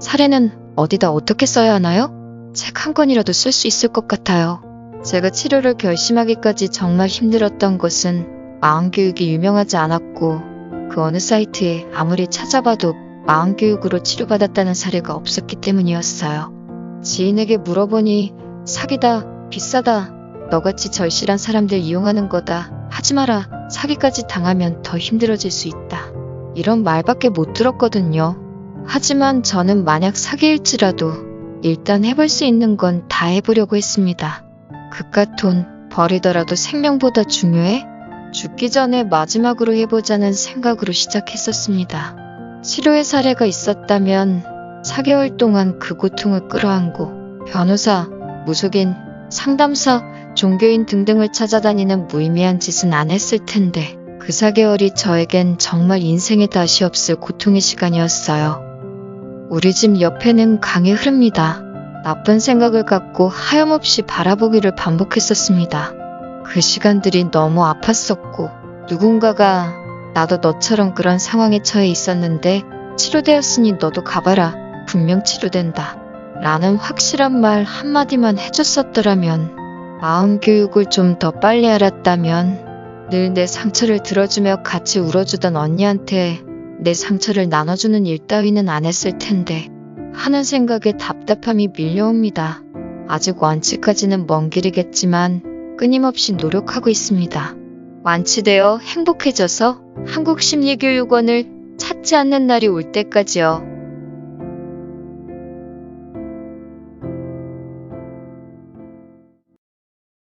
사례는 어디다 어떻게 써야 하나요? 책 한 권이라도 쓸 수 있을 것 같아요. 제가 치료를 결심하기까지 정말 힘들었던 것은 마음교육이 유명하지 않았고 그 어느 사이트에 아무리 찾아봐도 마음교육으로 치료받았다는 사례가 없었기 때문이었어요. 지인에게 물어보니 사기다, 비싸다, 너같이 절실한 사람들 이용하는 거다. 하지 마라. 사기까지 당하면 더 힘들어질 수 있다. 이런 말밖에 못 들었거든요. 하지만 저는 만약 사기일지라도 일단 해볼 수 있는 건 다 해보려고 했습니다. 그깟 돈 버리더라도 생명보다 중요해? 죽기 전에 마지막으로 해보자는 생각으로 시작했었습니다. 치료의 사례가 있었다면 4개월 동안 그 고통을 끌어안고 변호사, 무속인, 상담사, 종교인 등등을 찾아다니는 무의미한 짓은 안 했을 텐데 그 4개월이 저에겐 정말 인생에 다시 없을 고통의 시간이었어요. 우리 집 옆에는 강이 흐릅니다. 나쁜 생각을 갖고 하염없이 바라보기를 반복했었습니다. 그 시간들이 너무 아팠었고 누군가가 나도 너처럼 그런 상황에 처해 있었는데 치료되었으니 너도 가봐라. 분명 치료된다. 라는 확실한 말 한마디만 해줬었더라면 마음 교육을 좀 더 빨리 알았다면 늘 내 상처를 들어주며 같이 울어주던 언니한테 내 상처를 나눠주는 일 따위는 안 했을 텐데 하는 생각에 답답함이 밀려옵니다. 아직 완치까지는 먼 길이겠지만 끊임없이 노력하고 있습니다. 완치되어 행복해져서 한국심리교육원을 찾지 않는 날이 올 때까지요.